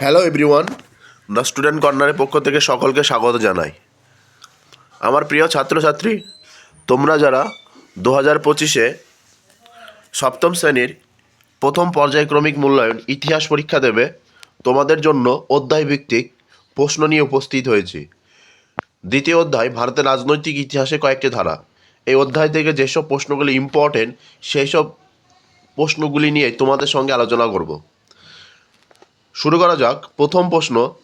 Hello everyone the student কর্নারের পক্ষ থেকে সকলকে স্বাগত জানাই। আমার প্রিয় ছাত্রছাত্রী, তোমরা যারা দু হাজার পঁচিশে সপ্তম শ্রেণির প্রথম পর্যায়ক্রমিক মূল্যায়ন ইতিহাস পরীক্ষা দেবে, তোমাদের জন্য অধ্যায়ভিত্তিক প্রশ্ন নিয়ে উপস্থিত হয়েছি। দ্বিতীয় অধ্যায়, ভারতের রাজনৈতিক ইতিহাসে কয়েকটি ধারা। এই অধ্যায় থেকে যেসব প্রশ্নগুলি ইম্পর্টেন্ট সেই সব প্রশ্নগুলি নিয়ে তোমাদের সঙ্গে আলোচনা করব। শুরু করা যাক প্রথম প্রশ্ন,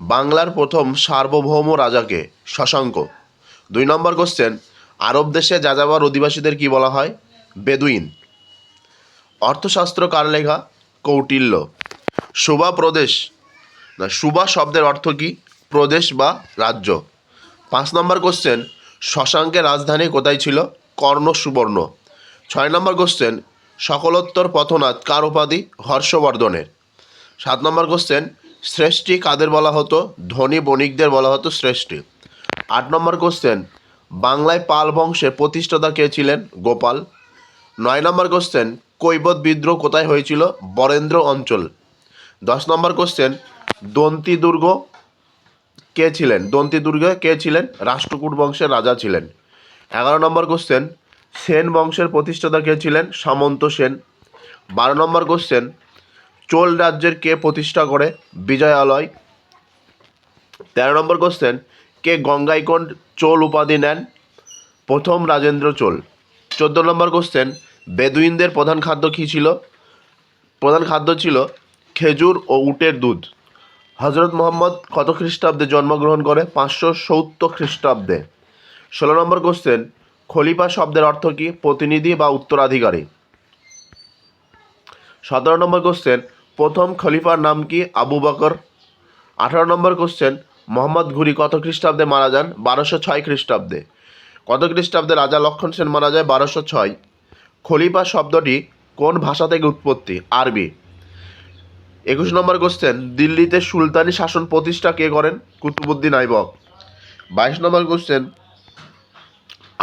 বাংলার প্রথম সার্বভৌম রাজাকে, শশাঙ্ক। দুই নম্বর কোশ্চেন আরব দেশে যাযাবর অধিবাসীদের কি বলা হয়? বেদুইন। অর্থশাস্ত্র কার লেখা? কৌটিল্য। সুবা প্রদেশ। না, সুবা শব্দের অর্থ কি? প্রদেশ বা রাজ্য। পাঁচ নম্বর কোশ্চেন শশাঙ্কের রাজধানী কোথায় ছিল? কর্ণ সুবর্ণ। ছয় নম্বর কোশ্চেন সকলোত্তর পথনাথ কার উপাধি? হর্ষবর্ধনের। সাত নম্বর কোশ্চেন শ্রেষ্ঠী কাদের বলা হতো? ধনী বণিকদের বলা হতো শ্রেষ্ঠী। আট নম্বর কোশ্চেন বাংলায় পাল বংশের প্রতিষ্ঠাতা কে ছিলেন? গোপাল। নয় নম্বর কোশ্চেন কৈবত বিদ্রোহ কোথায় হয়েছিল? বরেন্দ্র অঞ্চল। দশ নম্বর কোশ্চেন দন্তি দুর্গ কে ছিলেন? দন্তি দুর্গ কে ছিলেন? রাষ্ট্রকূট বংশের রাজা ছিলেন। এগারো নম্বর কোশ্চেন সেন বংশের প্রতিষ্ঠাতা কে ছিলেন? সামন্ত সেন। বারো নম্বর কোশ্চেন চোল রাজ্যের কে প্রতিষ্ঠা করে? বিজয়ালয়। তেরো নম্বর কোশ্চেন কে গঙ্গাইকোন্ড চোল উপাধি নেন? প্রথম রাজেন্দ্র চোল। চোদ্দ নম্বর কোশ্চেন বেদুইনদের প্রধান খাদ্য কী ছিল? প্রধান খাদ্য ছিল খেজুর ও উটের দুধ। হজরত মোহাম্মদ কত খ্রিস্টাব্দে জন্মগ্রহণ করে? পাঁচশো সত্তর খ্রিস্টাব্দে। ষোলো নম্বর কোশ্চেন খলিফা শব্দের অর্থ কী? প্রতিনিধি বা উত্তরাধিকারী? সতেরো নম্বর কোশ্চেন প্রথম খলিফার নাম কি? আবু বকর। আঠারো নম্বর কোশ্চেন মোহাম্মদ ঘুরি কত খ্রিস্টাব্দে মারা যান? বারোশো ছয় খ্রিস্টাব্দে। কত খ্রিস্টাব্দে রাজা লক্ষণ সেন মারা যায়? বারোশো ছয়। খলিফা শব্দটি কোন ভাষা থেকে উৎপত্তি? আরবি। একুশ নম্বর কোশ্চেন দিল্লিতে সুলতানি শাসন প্রতিষ্ঠা কে করেন? কুতুবুদ্দিন আইবক। বাইশ নম্বর কোশ্চেন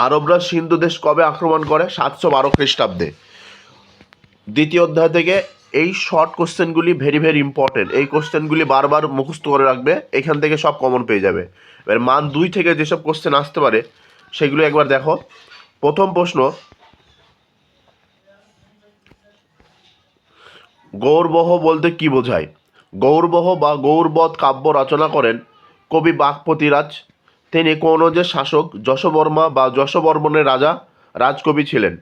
আরবরা সিন্ধু দেশ কবে আক্রমণ করে? সাতশো বারো খ্রিস্টাব্দে। দ্বিতীয় অধ্যায় থেকে এই শর্ট কোশ্চেনগুলি ভেরি ভেরি ইম্পর্টেন্ট এই কোশ্চেনগুলি বারবার মুখস্থ করে রাখবে, এখান থেকে সব কমন পেয়ে যাবে। এবার মান দুই থেকে যেসব কোশ্চেন আসতে পারে, সেগুলো একবার দেখো। প্রথম প্রশ্ন, গৌরবহ বলতে কি বোঝায়? গৌরবহ বা গৌরবধ কাব্য রচনা করেন কবি বাগপতিরাজ তিনি কনৌজের শাসক, যশবর্মা বা যশবর্মনের রাজা, রাজকবি ছিলেন।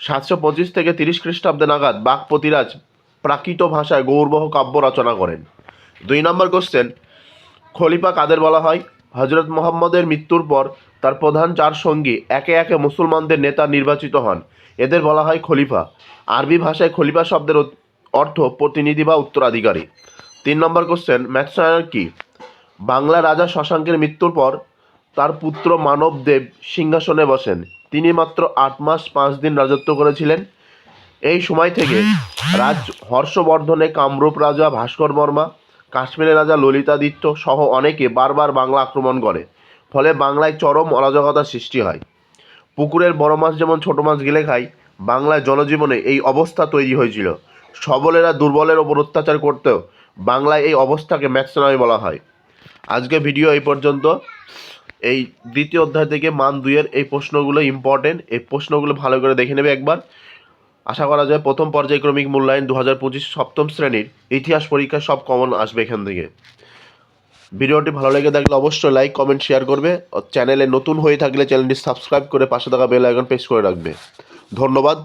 সাতশো পঁচিশ থেকে তিরিশ খ্রিস্টাব্দে নাগাদ বাগপতিরাজ প্রাকৃত ভাষায় গৌরবহ কাব্য রচনা করেন। দুই নম্বর কোশ্চেন খলিফা কাদের বলা হয়? হজরত মোহাম্মদের মৃত্যুর পর তার প্রধান চার সঙ্গী একে একে মুসলমানদের নেতা নির্বাচিত হন। এদের বলা হয় খলিফা। আরবি ভাষায় খলিফা শব্দের অর্থ প্রতিনিধি বা উত্তরাধিকারী। তিন নম্বর কোশ্চেন ম্যাথসায়ন কি? বাংলা রাজা শশাঙ্কের মৃত্যুর পর তার পুত্র মানবদেব সিংহাসনে বসেন। তিনি মাত্র আট মাস পাঁচ দিন রাজত্ব করেছিলেন। এই সময় থেকে রাজ হর্ষবর্ধনে কামরূপ রাজা ভাস্কর বর্মা, কাশ্মীরের রাজা ললিতাদিত্য সহ অনেকে বারবার বাংলা আক্রমণ করে। ফলে বাংলায় চরম অরাজকতার সৃষ্টি হয়। পুকুরের বড় মাছ যেমন ছোট মাছ গিলে খায়, বাংলায় জনজীবনে এই অবস্থা তৈরি হয়েছিল। সবলেরা দুর্বলের ওপর অত্যাচার করতেও বাংলায় এই অবস্থাকে ম্যাক্সিমাই বলা হয়। আজকে ভিডিও এই পর্যন্ত। এই দ্বিতীয় অধ্যায় থেকে মান দুইয়ের এই প্রশ্নগুলো ইম্পর্টেন্ট এই প্রশ্নগুলো ভালো করে দেখে নেবে একবার। আশা করা যায় প্রথম পর্যায়ক্রমিক মূল্যায়ন দু হাজার পঁচিশ সপ্তম শ্রেণির ইতিহাস পরীক্ষা সব কমন আসবে এখান থেকে। ভিডিওটি ভালো লেগে থাকলে অবশ্যই লাইক কমেন্ট শেয়ার করবে। চ্যানেলে নতুন হয়ে থাকলে চ্যানেলটি সাবস্ক্রাইব করে পাশে থাকা বেল আইকন প্রেস করে রাখবে। ধন্যবাদ।